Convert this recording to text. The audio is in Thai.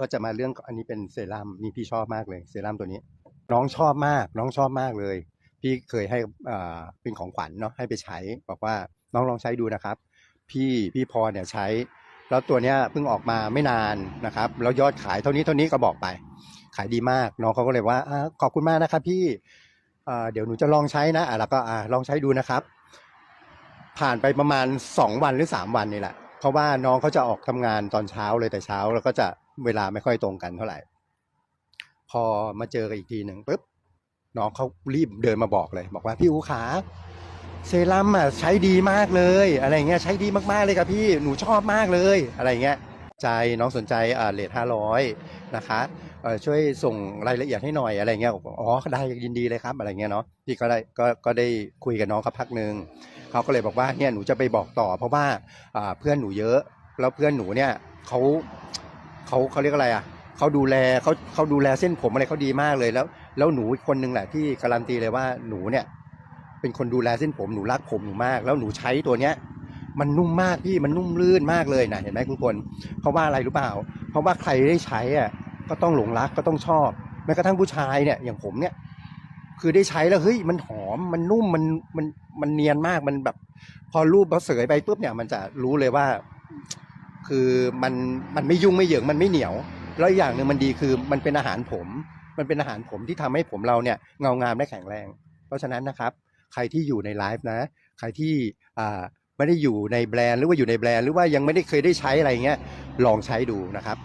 ก็จะมาเรื่องอันนี้เป็นเซรั่มนี่พี่ชอบมากเลยเซรั่มตัวนี้ น้องชอบมาก น้องชอบมากเลย พี่เคยให้อ่าเป็นของขวัญเนาะให้ไปใช้ บอกว่าน้องลองใช้ดูนะครับ พี่พี่พอเนี่ยใช้ แล้วตัวเนี้ยเพิ่งออกมาไม่นานนะครับแล้วยอดขายเท่านี้เท่านี้ก็บอกไป ขายดีมากน้องเขาก็เลยว่าอาขอบคุณมากนะครับพี่อ่าเดี๋ยวหนูจะลองใช้นะอะแล้วก็อ่าลองใช้ดูนะครับ ผ่านไปประมาณสองวันหรือสามวันนี่แหละ ราะว่าน้องเขาจะออกทำงานตอนเช้าเลยแต่เช้า แล้วก็จะเวลาไม่ค่อยตรงกันเท่าไหร่ พอมาเจอกันอีกทีหนึ่งปุ๊บน้องเขารีบเดินมาบอกเลย บอกว่าพี่อูขาเซรั่มอะใช้ดีมากเลย อะไรเงี้ยใช้ดีมากๆเลยครับพี่หนูชอบมากเลยอะไรเงี้ยใจน้องสนใจอ่าเลทห้าร้อยนะคะเออช่วยส่งรายละเอียดให้หน่อยอะไรเงี้ยบอกอ๋อได้ยินดีเลยครับอะไรเงี้ยเนาะพี่ก็ได้ก็ก็ได้คุยกับน้องเขาพักหนึ่ง เขาก็เลยบอกว่าเนี่ยหนูจะไปบอกต่อ เพราะว่าเพื่อนหนูเยอะ แล้วเพื่อนหนูเนี่ยเขาเขาเขาเรียกอะไรอะเขาดูแลเขาเขาดูแลเส้นผมอะไรเขาดีมากเลยแล้ว แล้วหนูคนนึงแหละที่การันตีเลยว่าหนูเนี่ยเป็นคนดูแลเส้นผมหนูรักผมหนูมาก แล้วหนูใช้ตัวเนี้ยมันนุ่มมากพี่มันนุ่มลื่นมากเลยนะเห็นไหมคุณพลเพราะว่าอะไรรู้เปล่า เพราะว่าใครได้ใช้อะก็ต้องหลงรักก็ต้องชอบแม้กระทั่งผู้ชายเนี่ยอย่างผมเนี่ย คือได้ใช้แล้วเฮ้ยมันหอมมันนุ่มมันมันมันเนียนมากมันแบบ พอรูปเราเสยไปปุ๊บเนี่ยมันจะรู้เลยว่า คือมันมันไม่ยุ่งไม่เหยิงมันไม่เหนียว แล้วอีกอย่างหนึ่งมันดีคือมันเป็นอาหารผม มันเป็นอาหารผมที่ทำให้ผมเราเนี่ยเงางามและแข็งแรง เพราะฉะนั้นนะครับ ใครที่อยู่ในไลฟ์นะ ใครที่อ่าไม่ได้อยู่ในแบรนด์หรือว่าอยู่ในแบรนด์หรือว่ายังไม่ได้เคยได้ใช้อะไรเงี้ยลองใช้ดูนะครับ